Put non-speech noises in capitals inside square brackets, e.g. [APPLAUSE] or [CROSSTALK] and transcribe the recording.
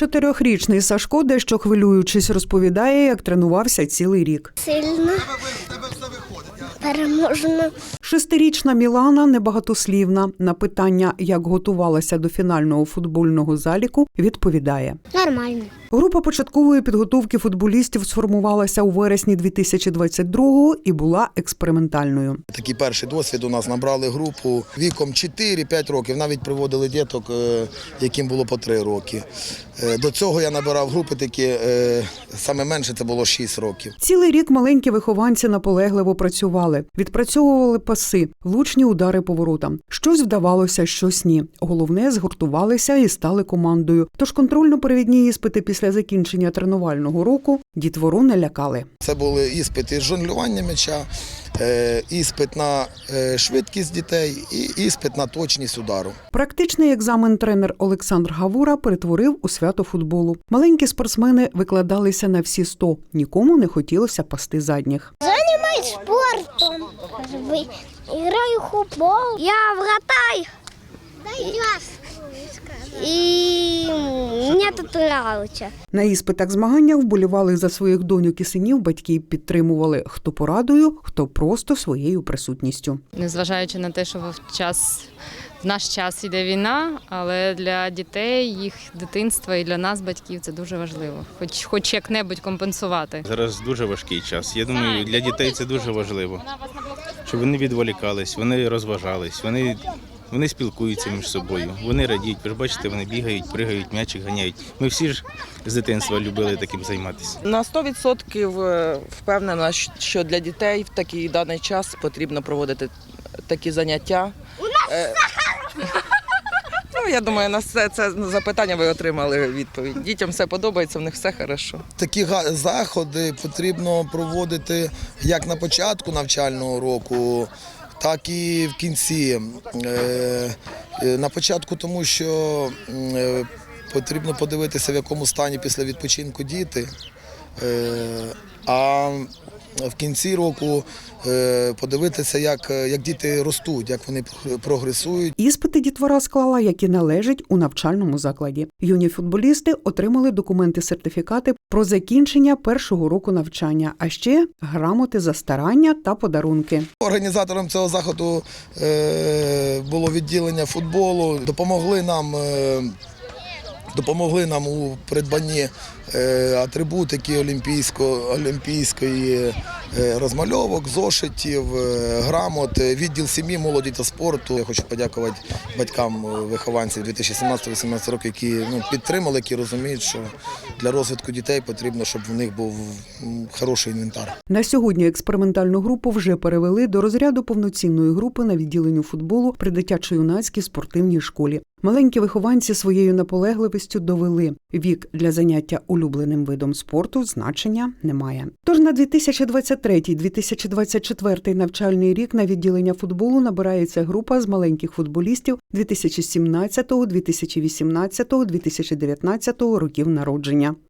Чотирьохрічний Сашко, дещо хвилюючись, розповідає, як тренувався цілий рік. Сильно. Переможно. Шестирічна Мілана небагатослівна. На питання, як готувалася до фінального футбольного заліку, відповідає. Нормально. Група початкової підготовки футболістів сформувалася у вересні 2022-го і була експериментальною. Такий перший досвід у нас набрали групу віком 4-5 років. Навіть приводили діток, е, яким було по 3 роки. Е, До цього я набирав групи такі, е, саме менше це було 6 років. Цілий рік маленькі вихованці наполегливо працювали, відпрацьовували паси, влучні удари по воротам. Щось вдавалося, щось ні. Головне, згуртувалися і стали командою. Тож контрольно-перевідні іспити після закінчення тренувального року дітвору не лякали. Це були іспити з жонглювання м'яча, е, іспит на е, швидкість дітей і іспит на точність удару. Практичний екзамен тренер Олександр Гавура перетворив у свято футболу. Маленькі спортсмени викладалися на всі сто. Нікому не хотілося пасти задніх. Занимаюсь спортом. граю Играю в футбол. Я вратарь. І мені тут нравится. На іспитах змаганнях вболівали за своїх доньок і синів. Батьки підтримували хто порадою, хто просто своєю присутністю. незважаючи на те, що в час в наш час іде війна, але для дітей, їх дитинства і для нас, батьків, це дуже важливо. Хоч хоч як-небудь компенсувати. Зараз дуже важкий час. Я думаю, для дітей це дуже важливо, щоб вони відволікались, вони розважались, вони, вони спілкуються між собою, вони радіють. Ви ж бачите, вони бігають, пригають, м'ячик ганяють. Ми всі ж з дитинства любили таким займатися. На 100% е, впевнена, що для дітей в такий даний час потрібно проводити такі заняття. У нас [LAUGHS] Ну, я думаю, на все це запитання ви отримали відповідь. Дітям все подобається, в них все хорошо. Такі заходи потрібно проводити як на початку навчального року, так і в кінці. Е, е, На початку, тому що е, потрібно подивитися, в якому стані після відпочинку діти. А в кінці року е, подивитися, як, як діти ростуть, як вони прогресують. Іспити дітвора склала, які належать у навчальному закладі. Юні футболісти отримали документи-сертифікати про закінчення першого року навчання, а ще грамоти за старання та подарунки. Організатором цього заходу е, було відділення футболу. Допомогли нам, е, допомогли нам у придбанні е, атрибутики олімпійсько, олімпійської розмальовок, зошитів, е, грамот, е, відділ сім'ї, молоді та спорту. Я хочу подякувати батькам е, вихованців 2017-2018 років, які ну, підтримали, які розуміють, що для розвитку дітей потрібно, щоб в них був хороший інвентар. На сьогодні експериментальну групу вже перевели до розряду повноцінної групи на відділенню футболу при дитячо-юнацькій спортивній школі. Маленькі вихованці своєю наполегливістю довели вік для заняття улюбленим видом спорту значення немає. Тож на 2023-2024 навчальний рік на відділення футболу набирається група з маленьких футболістів 2017, 2018, 2019 років народження.